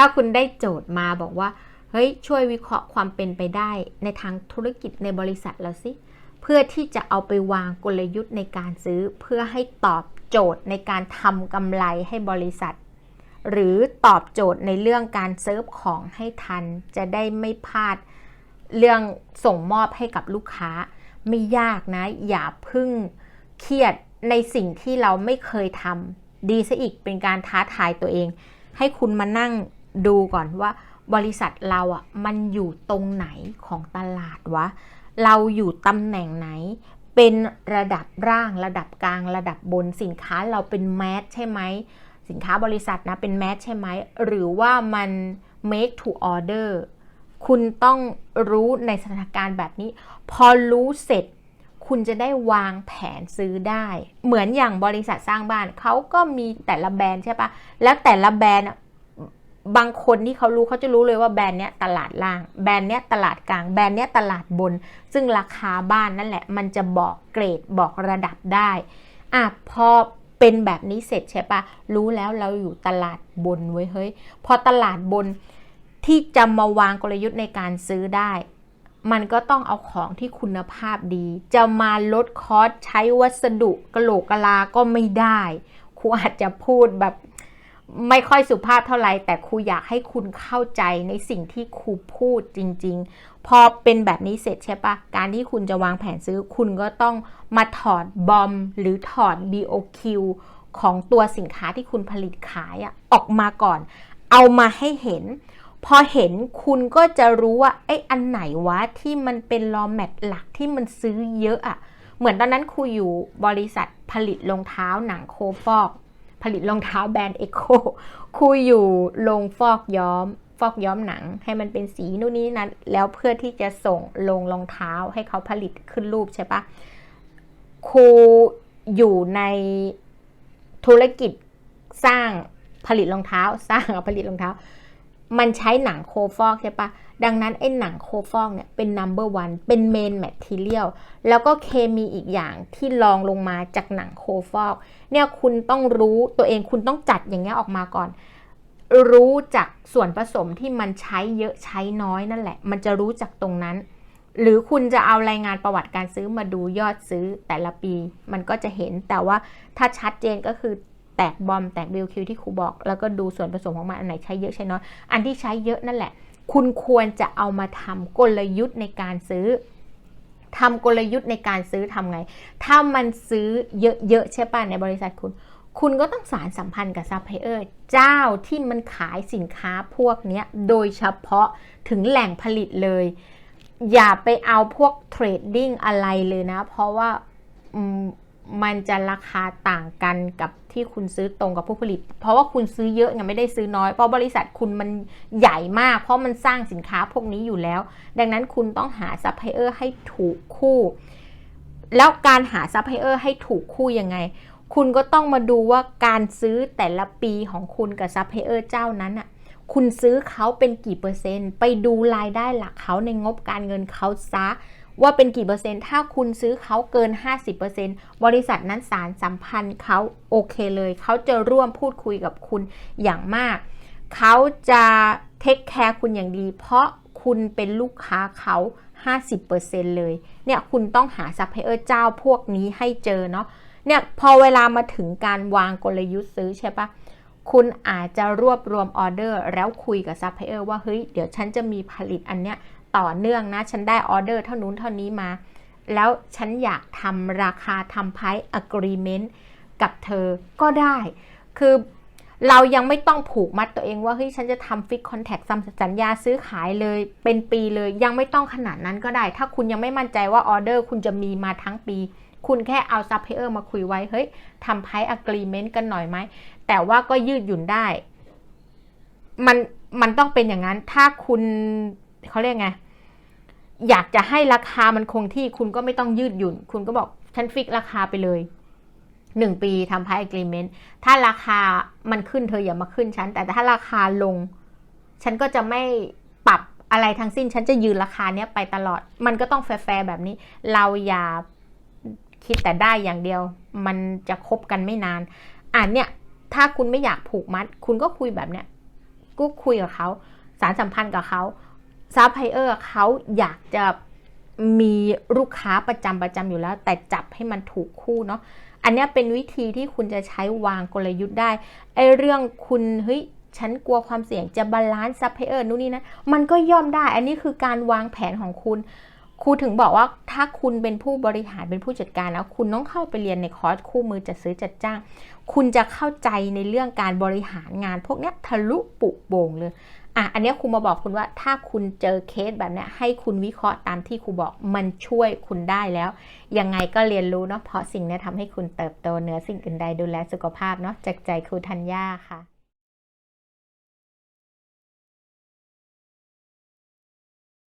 ถ้าคุณได้โจทย์มาบอกว่า เฮ้ย ช่วยวิเคราะห์ความเป็นไปได้ ในทางธุรกิจในบริษัทเราสิ เพื่อที่จะเอาไปวางกลยุทธ์ในการซื้อ เพื่อให้ตอบโจทย์ในการทำกำไรให้บริษัท หรือตอบโจทย์ในเรื่องการเซิร์ฟของให้ทัน จะได้ไม่พลาดเรื่องส่งมอบให้กับลูกค้า ไม่ยากนะ อย่าพึ่งเครียดในสิ่งที่เราไม่เคยทำดีซะอีกเป็นการท้าทายตัวเอง ให้คุณมานั่ง ดูก่อนว่าบริษัทเราอะมันอยู่ตรงไหนของตลาดวะ เราอยู่ตำแหน่งไหน เป็นระดับร่างระดับกลางระดับบนสินค้าเราเป็นแมสใช่ไหม สินค้าบริษัทนะเป็นแมสใช่ไหม หรือว่ามัน make to order คุณต้องรู้ในสถานการณ์แบบนี้ พอรู้เสร็จคุณจะได้วางแผนซื้อได้ เหมือนอย่างบริษัทสร้างบ้านเขาก็มีแต่ละแบรนด์ใช่ปะแล้วแต่ละแบรนด์ บางคนที่เขารู้เขาจะรู้เลยว่าแบรนด์เนี้ยตลาดล่าง แบรนด์เนี้ยตลาดกลาง แบรนด์เนี้ยตลาดบน ซึ่งราคาบ้านนั่นแหละ มันจะบอกเกรดบอกระดับได้อะพอเป็นแบบนี้เสร็จใช่ปะรู้แล้วเราอยู่ตลาดบนไว้ยเฮ้ย พอตลาดบนที่จะมาวางกลยุทธ์ในการซื้อได้ มันก็ต้องเอาของที่คุณภาพดี จะมาลดคอสใช้วัสดุกระโหลกกะลาก็ไม่ได้ครูอาจจะพูดแบบ ไม่ค่อยสุภาพเท่าไหร่แต่ครูอยากให้คุณเข้าใจในสิ่งที่ครูพูดจริง ๆ พอเป็นแบบนี้เสร็จใช่ปะการที่คุณจะวางแผนซื้อ คุณก็ต้องมาถอดบอมหรือถอด BOQ ของตัวสินค้าที่คุณผลิตขายอะออกมาก่อน เอามาให้เห็น พอเห็นคุณก็จะรู้ว่าไอ้อันไหนวะที่มันเป็นลอแมทหลักที่มันซื้อเยอะอะเหมือนตอนนั้นครูอยู่บริษัทผลิตรองเท้าหนังโคฟอก ผลิตรองเท้าแบรนด์เอโคครูอยู่ลงฟอกย้อม ฟอกย้อมหนัง ให้มันเป็นสีนู่นนี่นั้นแล้วเพื่อที่จะส่งลงรองเท้าให้เขาผลิตขึ้นรูปใช่ปะครูอยู่ในธุรกิจสร้างผลิตรองเท้า สร้างผลิตรองเท้า มันใช้หนังโคฟอกใช่ปะดังนั้นไอ้หนังโคฟอกเนี่ยเป็น number one เป็นเมนแมททีเรียลแล้วก็เคมีอีกอย่างที่ลองลงมาจากหนังโคฟอก เนี่ยคุณต้องรู้ตัวเองคุณต้องจัดอย่างเงี้ยออกมาก่อน รู้จากส่วนผสมที่มันใช้เยอะใช้น้อยนั่นแหละ มันจะรู้จากตรงนั้น หรือคุณจะเอารายงานประวัติการซื้อมาดูยอดซื้อแต่ละปี มันก็จะเห็นแต่ว่าถ้าชัดเจนก็คือ แตกบอมแตกบิลคิวที่ครูบอก แล้วก็ดูส่วนผสมของมันอันไหนใช้เยอะใช้น้อย อันที่ใช้เยอะนั่นแหละ คุณควรจะเอามาทำกลยุทธ์ในการซื้อทำกลยุทธ์ในการซื้อทำไง ถ้ามันซื้อเยอะๆใช่ป่ะในบริษัทคุณ คุณก็ต้องสารสัมพันธ์กับซัพพลายเออร์เจ้าที่มันขายสินค้าพวกนี้โดยเฉพาะถึงแหล่งผลิตเลย อย่าไปเอาพวกเทรดดิ้งอะไรเลยนะ เพราะว่า มันจะราคาต่างกันกับที่คุณซื้อตรงกับผู้ผลิต เพราะว่าคุณซื้อเยอะไงไม่ได้ซื้อน้อย เพราะบริษัทคุณมันใหญ่มาก เพราะมันสร้างสินค้าพวกนี้อยู่แล้ว ดังนั้นคุณต้องหาซัพพลายเออร์ให้ถูกคู่ แล้วการหาซัพพลายเออร์ให้ถูกคู่ยังไง คุณก็ต้องมาดูว่าการซื้อแต่ละปีของคุณกับซัพพลายเออร์เจ้านั้นอะคุณซื้อเขาเป็นกี่เปอร์เซ็นต์ ไปดูรายได้หลักเขาในงบการเงินเขาซะ ว่าเป็นกี่เปอร์เซ็นต์ ถ้าคุณซื้อเขาเกิน 50%บริษัทนั้นสารสัมพันธ์เขาโอเคเลย เขาจะร่วมพูดคุยกับคุณอย่างมาก เขาจะเทคแคร์คุณอย่างดี เพราะคุณเป็นลูกค้าเขา 50%เลย เนี่ยคุณต้องหาซัพพลายเออร์เจ้าพวกนี้ให้เจอเนาะ เนี่ยพอเวลามาถึงการวางกลยุทธ์ซื้อใช่ปะคุณอาจจะรวบรวมออเดอร์แล้วคุยกับซัพพลายเออร์ว่าเฮ้ยเดี๋ยวฉันจะมีผลิตอันเนี้ย ต่อเนื่องนะ ฉันได้ออเดอร์เท่านู้นเท่านี้มา แล้วฉันอยากทำราคาทำไพ่อะกรีเมนต์กับเธอก็ได้ คือเรายังไม่ต้องผูกมัดตัวเองว่าเฮ้ยฉันจะทำฟิกคอนแทคสัญญาซื้อขายเลยเป็นปีเลยยังไม่ต้องขนาดนั้นก็ได้ ถ้าคุณยังไม่มั่นใจว่าออเดอร์คุณจะมีมาทั้งปี คุณแค่เอาซัพพลายเออร์มาคุยไว้เฮ้ยทำไพ่อะกรีเมนต์กันหน่อยไหมแต่ว่าก็ยืดหยุ่นได้ มันมันต้องเป็นอย่างนั้นถ้าคุณเขาเรียกไง อยากจะให้ราคามันคงที่คุณก็ไม่ต้องยืดหยุ่น คุณก็บอกฉันฟิกราคาไปเลยหนึ่งปีทำพายอะกรีเมนต์ถ้าราคามันขึ้นเธออย่ามาขึ้นฉัน แต่ถ้าราคาลง ฉันก็จะไม่ปรับอะไรทั้งสิ้น ฉันจะยืนราคาเนี้ยไปตลอด มันก็ต้องแฟร์แบบนี้ เราอย่าคิดแต่ได้อย่างเดียว มันจะคบกันไม่นาน อ่านเนี่ยถ้าคุณไม่อยากผูกมัด คุณก็คุยแบบเนี้ยก็คุยกับเขา สารสัมพันธ์กับเขา ซัพพลายเออร์เขาอยากจะมีลูกค้าประจำประจำอยู่แล้ว แต่จับให้มันถูกคู่เนาะอันนี้เป็นวิธีที่คุณจะใช้วางกลยุทธ์ได้ไอเรื่องคุณเฮ้ยฉันกลัวความเสี่ยงจะบาลานซ์ซัพพลายเออร์นู่นนี่นะมันก็ย่อมได้ อันนี้คือการวางแผนของคุณครูถึงบอกว่าถ้าคุณเป็นผู้บริหารเป็นผู้จัดการแล้วคุณต้องเข้าไปเรียนในคอร์สคู่มือจัดซื้อจัดจ้าง คุณจะเข้าใจในเรื่องการบริหารงาน พวกนี้ทะลุปุโป่งเลย อะอันนี้ครูมาบอกคุณว่าถ้าคุณเจอเคสแบบนี้ให้คุณวิเคราะห์ตามที่ครูบอกมันช่วยคุณได้แล้ว ยังไงก็เรียนรู้เนาะเพราะสิ่งนี้ทำให้คุณเติบโตเหนือสิ่งอื่นใดดูแลสุขภาพเนาะจากใจครูธัญญาค่ะ